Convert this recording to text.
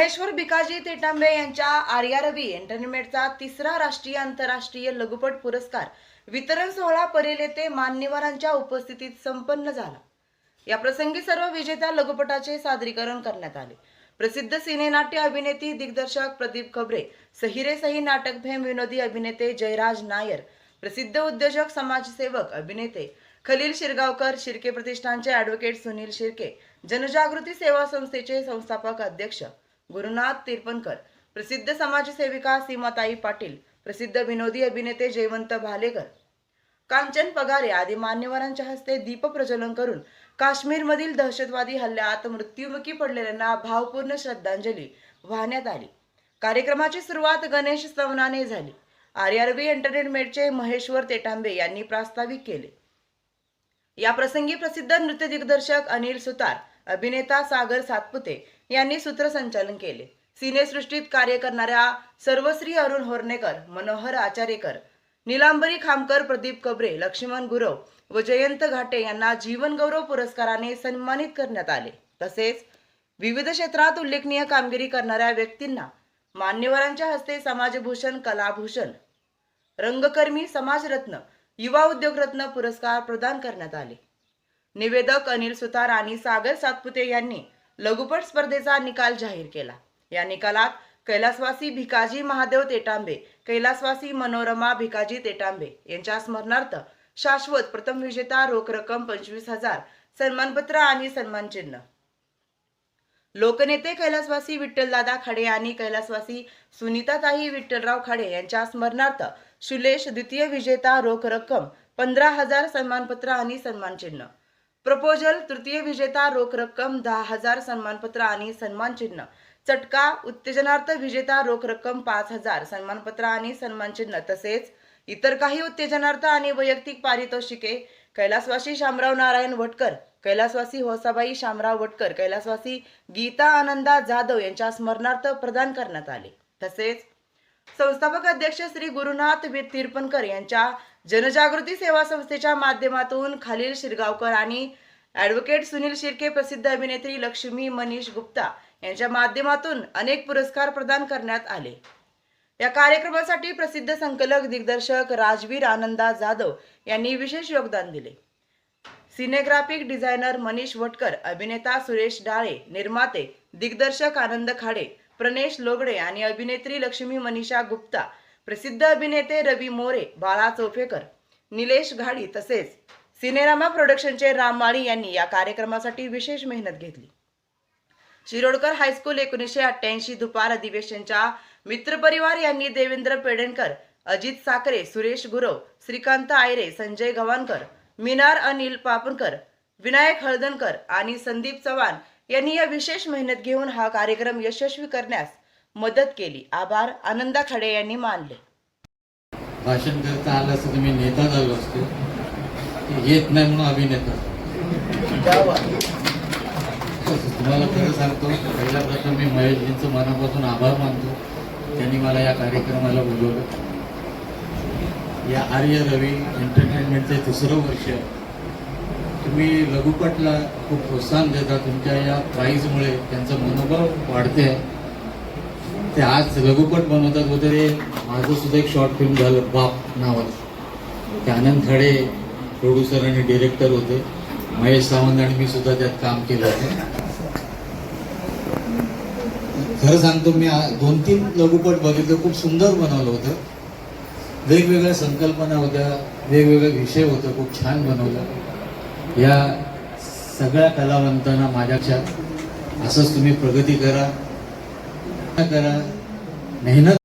महेश्वर भिकाजी तेटांबे यांच्या आर्या रवी एंटरटेनमेंटचा तिसरा राष्ट्रीय आंतरराष्ट्रीय लघुपट पुरस्कार वितरण सोहळा परेल येथे मान्यवरांच्या उपस्थितीत संपन्न झाला. या प्रसंगी सर्व विजेत्या लघुपटाचे सादरीकरण करण्यात आले. प्रसिद्ध सिनेनाट्य अभिनेती दिग्दर्शक प्रदीप खबरे सहिरे सही नाटकभेम विनोदी अभिनेते जयराज नायर प्रसिद्ध उद्योजक समाजसेवक अभिनेते खलील शिरगावकर शिर्के प्रतिष्ठानचे ॲडव्होकेट सुनील शिर्के जनजागृती सेवा संस्थेचे संस्थापक अध्यक्ष गुरुनाथ तिरपणकर प्रसिद्ध समाजसेविका सीमाताई पाटील प्रसिद्ध विनोदी अभिनेते जयवंत भालेकर. कांचन पगारे आदी मान्यवरांच्या हस्ते दीप प्रज्वलन करून काश्मीरमधील दहशतवादी हल्ल्यात मृत्युमुखी पडलेल्यांना भावपूर्ण श्रद्धांजली वाहण्यात आली. कार्यक्रमाची सुरुवात गणेश स्तवनाने झाली. आर्यारवी एंटरटेनमेंटचे महेश्वर तेटांबे यांनी प्रास्ताविक केले. या प्रसंगी प्रसिद्ध नृत्य दिग्दर्शक अनिल सुतार अभिनेता सागर सातपुते यांनी सूत्रसंचालन केले. सिनेसृष्टीत कार्य करणाऱ्या सर्वश्री अरुण होर्नेकर मनोहर आचारेकर निलांबरी खामकर प्रदीप कबरे लक्ष्मण गुरव व जयंत घाटे यांना जीवनगौरव पुरस्काराने सन्मानित करण्यात आले. तसेच विविध क्षेत्रात उल्लेखनीय कामगिरी करणाऱ्या व्यक्तींना मान्यवरांच्या हस्ते समाजभूषण कलाभूषण रंगकर्मी समाजरत्न युवा उद्योगरत्न पुरस्कार प्रदान करण्यात आले. निवेदक अनिल सुतार आणि सागर सातपुते यांनी लघुपट स्पर्धेचा निकाल जाहीर केला. या निकालात कैलासवासी भिकाजी महादेव तेटांबे कैलासवासी मनोरमा भिकाजी तेटांबे यांच्या स्मरणार्थ शाश्वत प्रथम विजेता रोख रक्कम पंचवीस हजार सन्मानपत्र आणि सन्मान चिन्ह. लोकनेते कैलासवासी विठ्ठलदादा खाडे आणि कैलासवासी सुनीताताई विठ्ठलराव खाडे यांच्या स्मरणार्थ शुलेश द्वितीय विजेता रोख रक्कम पंधरा हजार सन्मानपत्र आणि सन्मान चिन्ह. प्रपोजल तृतीय विजेता रोख रक्कम दहा हजार सन्मानपत्र आणि सन्मान चिन्ह. चटका उत्तेजनार्थ विजेता रोख रक्कम पाच हजार सन्मानपत्र आणि सन्मान चिन्ह. तसेच इतर काही उत्तेजनार्थ आणि वैयक्तिक पारितोषिके कैलासवासी शामराव नारायण वटकर कैलासवासी होसाबाई शामराव वटकर कैलासवासी गीता आनंदा जाधव यांच्या स्मरणार्थ प्रदान करण्यात आले. तसेच संस्थापक अध्यक्ष श्री गुरुनाथ वीर तिरपणकर यांच्या जनजागृती सेवा संस्थेच्या माध्यमातून खालील शिरगावकर आणि ॲडव्होकेट सुनील शिर्के प्रसिद्ध अभिनेत्री लक्ष्मी मनीष गुप्ता यांच्या माध्यमातून अनेक पुरस्कार प्रदान करण्यात आले. या कार्यक्रमासाठी प्रसिद्ध संकलक दिग्दर्शक राजवीर आनंदा जाधव यांनी विशेष योगदान दिले. सिनेग्राफिक डिझायनर मनीष वटकर अभिनेता सुरेश डाळे निर्माते दिग्दर्शक आनंद खाडे प्रणेश लोगडे आणि अभिनेत्री लक्ष्मी मनीषा गुप्ता प्रसिद्ध अभिनेते रवी मोरे बाळा चोफेकर निलेश घाडी तसेच सिनेरामा प्रोडक्शनचे राम माळी यांनी या कार्यक्रमासाठी विशेष मेहनत घेतली. शिरोडकर हायस्कूल एकोणीसशे अठ्ठ्याऐंशी दुपार अधिवेशनच्या मित्रपरिवार यांनी देवेंद्र पेडणकर अजित साकरे सुरेश गुरव श्रीकांत आयरे संजय गव्हाणकर मिनार अनिल पापणकर विनायक हळदणकर आणि संदीप चव्हाण यांनी या विशेष मेहनत घेऊन हा कार्यक्रम यशस्वी करण्यास मदत केली. आभार. आनंदा खडे यांनी मानले. भाषण करता आलं असतं तुम्ही नेता झालो असतो. येत नाही म्हणून अभिनेता. तुम्हाला खरं सांगतो पहिल्या प्रथम मी महेशजींचं मनापासून आभार मानतो. त्यांनी मला या कार्यक्रमाला बोलवलं. या आर्य रवी एंटरटेनमेंटचे तिसरं वर्ष तुम्ही लघुपटला खूप प्रोत्साहन देता. तुमच्या या प्राईजमुळे त्यांचं मनोभाव वाढते ते आज लघुपट बनवतात वगैरे माझं सुद्धा एक शॉर्ट फिल्म झालं बाप नावाचं. ते आनंद खडे प्रोड्युसर आणि डिरेक्टर होते. महेश सावंत आणि मी सुद्धा त्यात काम केलं होतं. खरं सांगतो मी दोन तीन लघुपट बघितलं खूप सुंदर बनवलं होतं. वेगवेगळ्या संकल्पना होत्या वेगवेगळे विषय होते खूप छान बनवलं. या सगळ्या कलावंतांना माझ्याच्या असंच तुम्ही प्रगती करा. करा. मेहनत